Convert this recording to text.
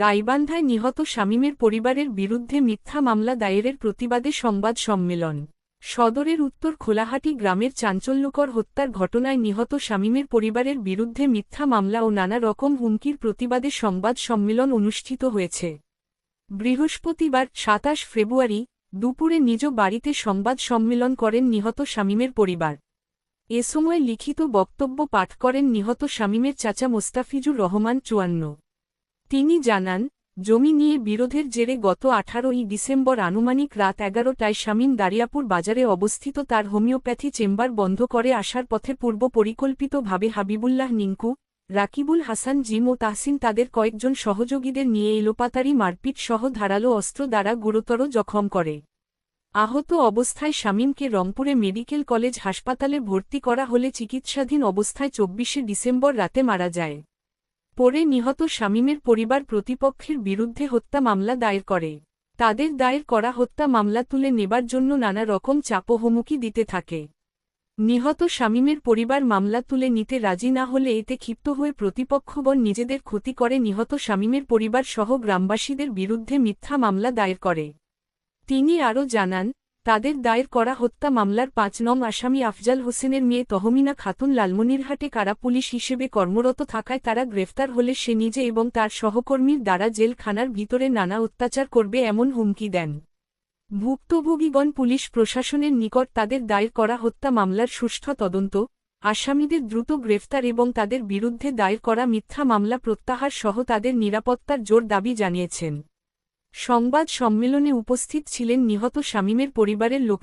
গাইবান্ধায় নিহত শামীমের পরিবারের বিরুদ্ধে মিথ্যা মামলা দায়েরের প্রতিবাদে সংবাদ সম্মেলন। সদরের উত্তর খোলাহাটি গ্রামের চাঞ্চল্যকর হত্যার ঘটনায় নিহত শামীমের পরিবারের বিরুদ্ধে মিথ্যা মামলা ও নানা রকম হুমকির প্রতিবাদে সংবাদ সম্মেলন অনুষ্ঠিত হয়েছে। বৃহস্পতিবার সাতাশ ফেব্রুয়ারি দুপুরে নিজ বাড়িতে সংবাদ সম্মেলন করেন নিহত শামীমের পরিবার। এ সময় লিখিত বক্তব্য পাঠ করেন নিহত শামীমের চাচা মোস্তাফিজুর রহমান চুয়ান্ন। তিনি জানান, জমি নিয়ে বিরোধের জেরে গত আঠারোই ডিসেম্বর আনুমানিক রাত এগারোটায় শামীম দারিয়াপুর বাজারে অবস্থিত তার হোমিওপ্যাথি চেম্বার বন্ধ করে আসার পথে পূর্ব পরিকল্পিতভাবে হাবিবুল্লাহ নিঙ্কু, রাকিবুল হাসান জিম ও তাহসিন তাদের কয়েকজন সহযোগীদের নিয়ে এলোপাতারি মারপিট সহ ধারালো অস্ত্র দ্বারা গুরুতর জখম করে। আহত অবস্থায় শামীমকে রংপুরে মেডিকেল কলেজ হাসপাতালে ভর্তি করা হলে চিকিৎসাধীন অবস্থায় চব্বিশে ডিসেম্বর রাতে মারা যায়। পরে নিহত শামীমের পরিবার প্রতিপক্ষের বিরুদ্ধে হত্যা মামলা দায়ের করে। তাদের দায়ের করা হত্যা মামলা তুলে নেবার জন্য নানা রকম চাপ হুমকি দিতে থাকে। নিহত শামীমের পরিবার মামলা তুলে নিতে রাজি না হলে এতে ক্ষিপ্ত হয়ে প্রতিপক্ষগণ নিজেদের ক্ষতি করে নিহত শামীমের পরিবার সহ গ্রামবাসীদের বিরুদ্ধে মিথ্যা মামলা দায়ের করে। তিনি আরও জানান তাদের দায়ের করা হত্যা মামলার পাঁচ নং আসামি আফজাল হোসেনের মেয়ে তহমিনা খাতুন লালমনিরহাটে কারা পুলিশ হিসেবে কর্মরত থাকায় তারা গ্রেফতার হলে সে নিজে এবং তার সহকর্মীর দ্বারা জেলখানার ভিতরে নানা অত্যাচার করবে এমন হুমকি দেন। ভুক্তভোগীগণ পুলিশ প্রশাসনের নিকট তাদের দায়ের করা হত্যা মামলার সুষ্ঠু তদন্ত, আসামিদের দ্রুত গ্রেফতার এবং তাদের বিরুদ্ধে দায়ের করা মিথ্যা মামলা প্রত্যাহার সহ তাদের নিরাপত্তার জোর দাবি জানিয়েছেন। সংবাদ সম্মেলনে উপস্থিত ছিলেন নিহত শামীমের পরিবারের লোক